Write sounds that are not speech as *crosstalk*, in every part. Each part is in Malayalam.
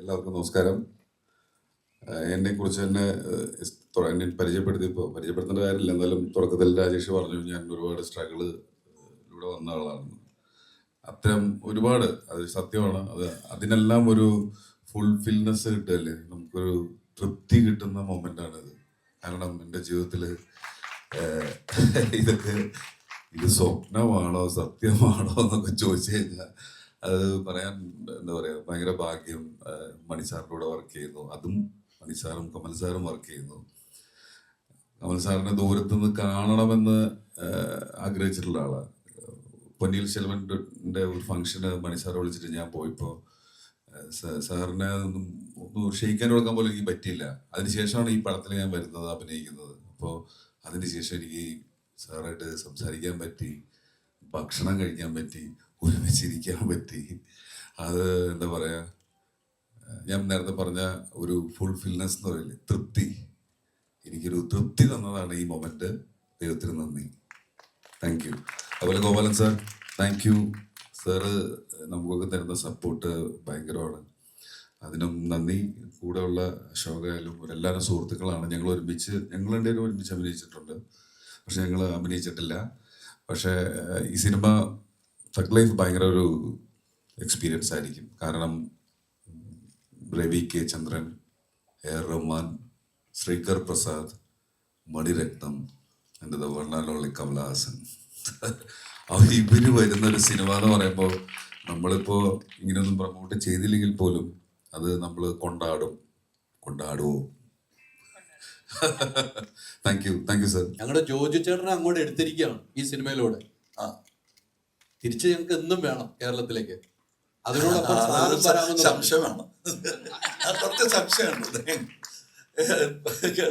എല്ലാവർക്കും നമസ്കാരം. എന്നെ കുറിച്ച് തന്നെ എന്നെ പരിചയപ്പെടുത്തിയപ്പോൾ പരിചയപ്പെടുത്തേണ്ട കാര്യമില്ല. എന്നാലും തുടക്കത്തിൽ രാജേഷ് പറഞ്ഞു ഞാൻ ഒരുപാട് സ്ട്രഗിൾ ഇവിടെ വന്ന ആളാണ്. അത്തരം ഒരുപാട് അത് സത്യമാണ്. അത് അതിനെല്ലാം ഒരു ഫുൾഫിൽനെസ് കിട്ടുകയല്ലേ? നമുക്കൊരു തൃപ്തി കിട്ടുന്ന മൊമെന്റ് ആണിത്. കാരണം എന്റെ ജീവിതത്തിൽ ഇതൊക്കെ ഇത് സ്വപ്നമാണോ സത്യമാണോ എന്നൊക്കെ ചോദിച്ചു കഴിഞ്ഞാൽ അത് പറയാൻ എന്താ പറയുക ഭയങ്കര ഭാഗ്യം മണിസാറിന്റെ മണി സാറിന്റെ കൂടെ വർക്ക് ചെയ്യുന്നു. അതും മണി സാറും കമൽ സാറും വർക്ക് ചെയ്യുന്നു. കമൽ സാറിനെ ദൂരത്തു നിന്ന് കാണണമെന്ന് ആഗ്രഹിച്ചിട്ടുള്ള ആളാണ് പൊന്നിയിൽ ശെൽവന്റെ ഒരു ഫംഗ്ഷന് മണി വിളിച്ചിട്ട് ഞാൻ പോയപ്പോൾ സാറിനെ ഒന്നും ഒന്ന് ക്ഷയിക്കാൻ കൊടുക്കാൻ പോലും എനിക്ക് പറ്റിയില്ല. അതിനുശേഷമാണ് ഈ പടത്തിൽ ഞാൻ വരുന്നത് അഭിനയിക്കുന്നത്. അപ്പോൾ അതിനുശേഷം എനിക്ക് സാറായിട്ട് സംസാരിക്കാൻ പറ്റി ഭക്ഷണം കഴിക്കാൻ പറ്റി ഒരുമിച്ചിരിക്കാൻ പറ്റി. അത് എന്താ പറയുക ഞാൻ നേരത്തെ പറഞ്ഞ ഒരു ഫുൾഫിൽനെസ് എന്ന് പറയില്ലേ തൃപ്തി. എനിക്കൊരു തൃപ്തി തന്നതാണ് ഈ മൊമെന്റ് ദൈവത്തിന് നന്ദി. താങ്ക് യു അതുപോലെ Gopalan sir thank you sir നമുക്കൊക്കെ തരുന്ന സപ്പോർട്ട് ഭയങ്കരമാണ്. അതിനും നന്ദി. കൂടെയുള്ള അശോകയാലും എല്ലാവരും സുഹൃത്തുക്കളാണ്. ഞങ്ങൾ ഒരുമിച്ച് ഞങ്ങൾ രണ്ടുപേരും ഒരുമിച്ച് അഭിനയിച്ചിട്ടുണ്ട്. പക്ഷെ ഞങ്ങൾ അഭിനയിച്ചിട്ടില്ല. പക്ഷേ ഈ സിനിമ തഗ് ലൈഫ് ഭയങ്കര ഒരു എക്സ്പീരിയൻസ് ആയിരിക്കും. കാരണം Ravi K Chandran A R Rahman Sreekar Prasad Mani Ratnam എന്റെ ദ കമലഹാസൻ അവർ ഇവർ വരുന്ന ഒരു സിനിമ എന്ന് പറയുമ്പോൾ നമ്മളിപ്പോൾ ഇങ്ങനെയൊന്നും പ്രൊമോട്ട് ചെയ്തില്ലെങ്കിൽ പോലും അത് നമ്മൾ കൊണ്ടാടും. കൊണ്ടാടുമോ thank you thank you sir ഞങ്ങളുടെ ജോജു ചേട്ടനെ അങ്ങോട്ട് എടുത്തിരിക്കുകയാണ് ഈ സിനിമയിലൂടെ. തിരിച്ച് ഞങ്ങൾക്ക് എന്നും വേണം കേരളത്തിലേക്ക്. അതിനോടൊപ്പം വരാമെന്ന് സംശയമാണ്. സംശയമുണ്ട്.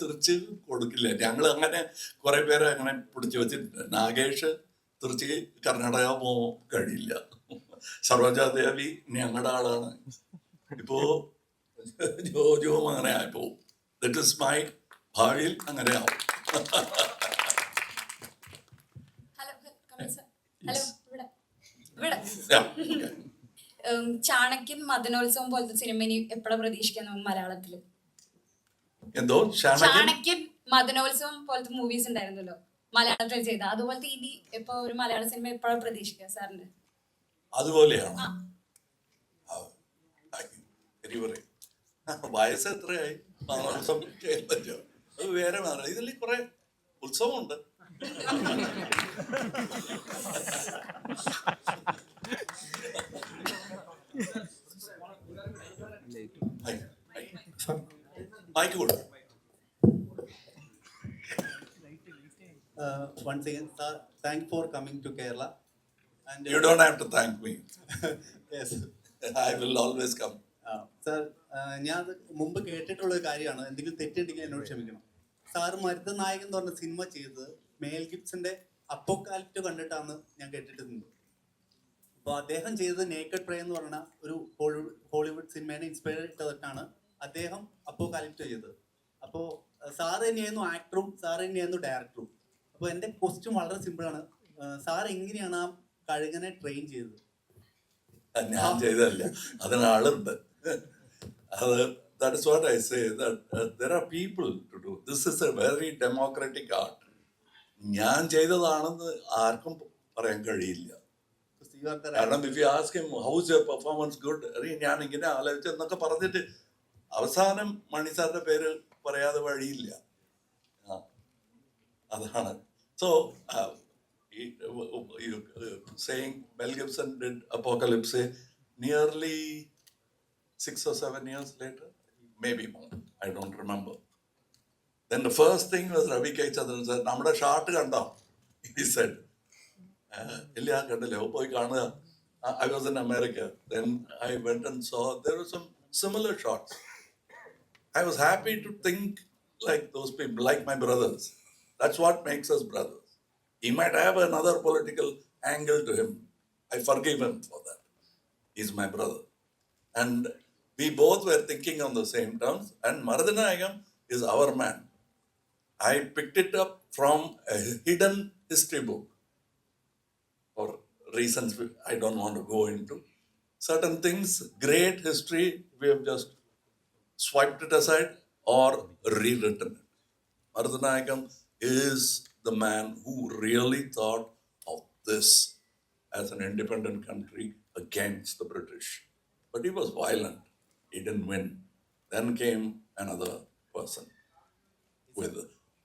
തിരിച്ച് കൊടുക്കില്ല. ഞങ്ങൾ അങ്ങനെ കുറെ പേരെ അങ്ങനെ പിടിച്ചു വെച്ചിട്ടുണ്ട്. നാഗേഷ് തിരിച്ച് കർണാടക പോകാൻ കഴിയില്ല. സർവജാദേവി ഞങ്ങളുടെ ആളാണ്. ഇപ്പോ ജോജുവും അങ്ങനെ ആയിപ്പോ ദറ്റ് ഇസ് മൈ ഭാവിയിൽ അങ്ങനെ ആവും. Hello hello. ഇവിടെ. *laughs* ചാണക്യൻ മദനോത്സവം പോലത്തെ സിനിമ ഇനി എപ്പോഴാ പ്രതീക്ഷിക്കാൻ നമുക്ക് മലയാളത്തിൽ? എന്തോ? ചാണക്യം? ചാണക്യൻ മദനോത്സവം പോലത്തെ മൂവീസ് ഉണ്ടായിരുന്നല്ലോ. മലയാളത്തിൽ ചെയ്ത. അതുപോലത്തെ ഇനി ഇപ്പൊ ഒരു മലയാള സിനിമ എപ്പോഴാ പ്രതീക്ഷിക്കുക സാറിന്റെ അതുപോലെയാണ്? വയസ്സ് എത്രയായി? അത് വേറെ ഇതിൽ കുറെ ഉത്സവമുണ്ട്. മൈക്ക് കൊടുക്കും. Uh, once again, sir, thank for coming to Kerala. And you don't have to thank me yes, will always come uh, sir, uh, ഞാൻ മുമ്പ് കേട്ടിട്ടുള്ള കാര്യമാണ്. എന്തെങ്കിലും തെറ്റുണ്ടെങ്കിൽ എന്നോട് ക്ഷമിക്കണം. സാർ മരുത്ത നായകൻ എന്ന് പറഞ്ഞ സിനിമ ചെയ്തത് മേൽ ഗിബ്സിന്റെ അപ്പോക്കാലിപ്റ്റ് കണ്ടിട്ടാണ് ഞാൻ കേട്ടിട്ടുണ്ട്. അപ്പോൾ അദ്ദേഹം ചെയ്തത് നേക്കഡ് പ്രേ എന്ന് പറഞ്ഞ ഒരു ഹോളിവുഡ് ഹോളിവുഡ് സിനിമേനെ ഇൻസ്പയർ ചെയ്തിട്ടാണ് അദ്ദേഹം അപ്പോക്കാലിപ്റ്റ് ചെയ്തത്. അപ്പോൾ സാർ തന്നെയായിരുന്നു ആക്ടറും സാർ തന്നെയായിരുന്നു ഡയറക്ടറും അപ്പോൾ എന്റെ ക്വസ്റ്റ്യൻ വളരെ സിമ്പിൾ ആണ്. സാർ എങ്ങനെയാണ് ആ കഴുകനെ ട്രെയിൻ ചെയ്തത്? ഞാൻ ചെയ്തതല്ല. അതിനാളുണ്ട് അത് that what I say there are people to do this is a very democratic art ഞാൻ ചെയ്തതാണെന്ന് ആർക്കും പറയാൻ കഴിയില്ല. കാരണം if you ask him how's performance good അറിയ ഞാൻ ഇങ്ങനെ ആലോചിച്ചു എന്നൊക്കെ പറഞ്ഞിട്ട് അവസാനം മണി സാറിന്റെ പേര് പറയാതെ വഴിയില്ല. അതാണ്. So saying Mel Gibson did Apocalypse nearly six or seven years later may maybe more, I don't remember. Then the first thing was Ravi K. Chandran said, നമ്മുടെ ഷാർട്ട് കണ്ടോ he said, "Uh, ഇല്ല കണ്ടില്ല ഓ, പോയി കാണുക I was in America then I went and so there was some similar shots I was happy to think like those people like my brothers that's what makes us brothers he might have another political angle to him i forgive him for that he's my brother and we both were thinking on the same terms and Maradanayagam is our man I picked it up from a hidden history book for reasons I don't want to go into. certain things, great history, we have just swiped it aside or rewritten it. Marudanayakam is the man who really thought of this as an independent country against the British. But he was violent. He didn't win. Then came another person with